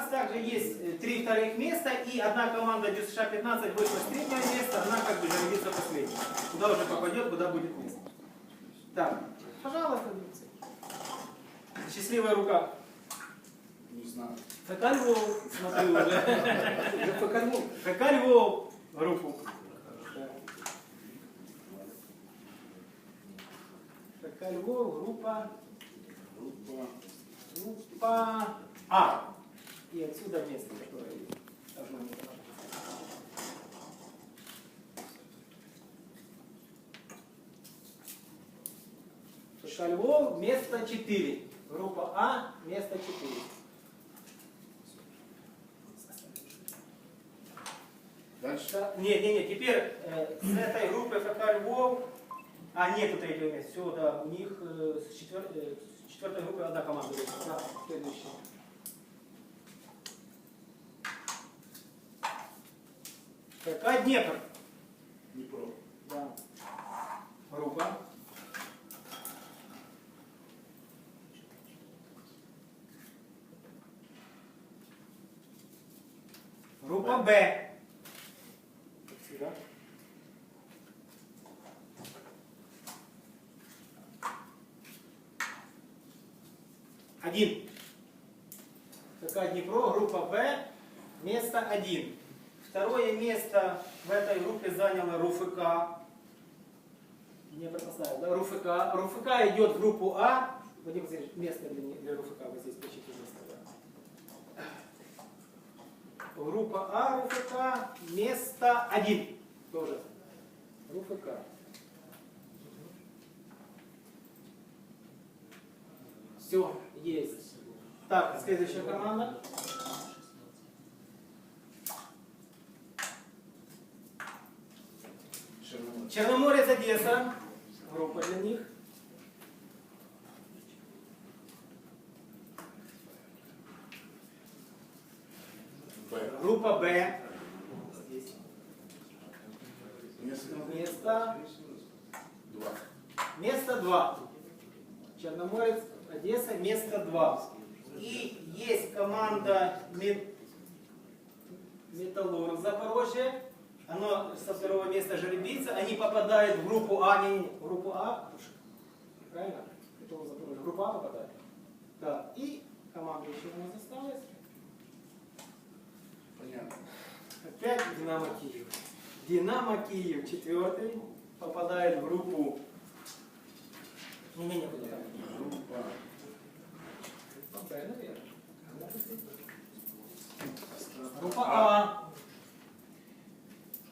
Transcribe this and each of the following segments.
нас также есть э, три вторых места, и одна команда ДЮСШ-15 вышла с третьего места, она как бы жеребится последней. Куда уже попадет, куда будет место. Так, пожалуйста. Счастливая рука. Не знаю. ФК Львов, смотрю уже. Уже покормил. ФК Львов, руку. ФК Львов, группа, Группа. группа А. И отсюда место, которое должно быть. ФК Львов, место 4. Группа А, место 4. Дальше. Да, Не, не, не, теперь э, с этой группы ФК Львов, а нету третьего места, все, да, у них э, с, четвер, э, с четвертой группы одна команда. Да, следующая. ФК Днепр, Днепро. да, группа. Группа Б. Один. ФК Днепро, группа Б, место один. Второе место в этой группе заняла РУФК. Поставил, да? РУФК. РУФК идет в группу А. Вадим Васильевич, место для, не- для РУФК вот здесь почти. Да. Группа А, РУФК, место один. Тоже. РУФК. Все, есть. Так, следующая команда. Черноморец. Черноморец Одесса. Группа для них. Группа Б. Здесь. Место. Два. Место 2. Черноморец Одесса. Место 2. И есть команда Мет- Металлург Запорожье. Оно со второго места жеребится. Они попадают в группу А. Не, в группу А. Правильно? Металлург Запорожье. В группу А попадает. Да. И команда еще у нас осталась. Понятно. Опять Динамо Киев. Динамо Киев, четвертый, попадает в группу. Не, не, не, Группа. Группа А.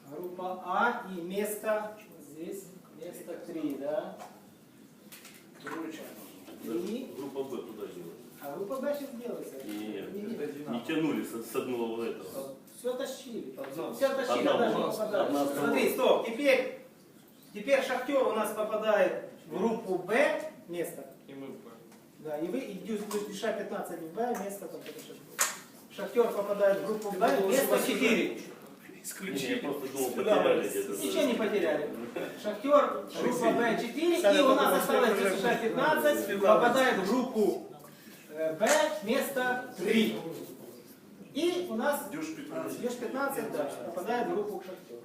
Группа А и место здесь место 3, да? Три. Группа Б куда делать? А группа Б сейчас делается. Не, не тянули с, с одного этого. Все тащили. Все тащили, Одна даже попадали. Одна Смотри, стоп. Теперь, теперь Шахтер у нас попадает в группу Б место. И мы в Б. Да, и вы идете душа 15 в Б, место там. Шахтер попадает в группу Б, место 4. Я просто думал, потеряли где-то. Ничего не потеряли. Шахтер, группа Б 4, и у нас осталось душа 15, попадает в группу э, Б, место 3. И у нас Дюш 15. Лишь 15, да, попадает в группу к Шахтеру.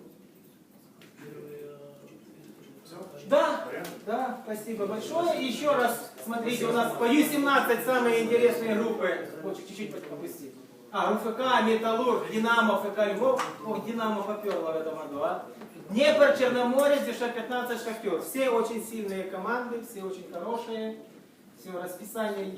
Да, да, спасибо большое. И еще раз, смотрите, у нас по Ю-17 самые интересные группы. Очень чуть-чуть попусти. А, РУФК, Металлург, Динамо, ФК Львов. Ох, Динамо поперло в этом году, а. Днепр, Черноморец, ДШ-15, Шахтер. Все очень сильные команды, все очень хорошие. Все, расписание есть.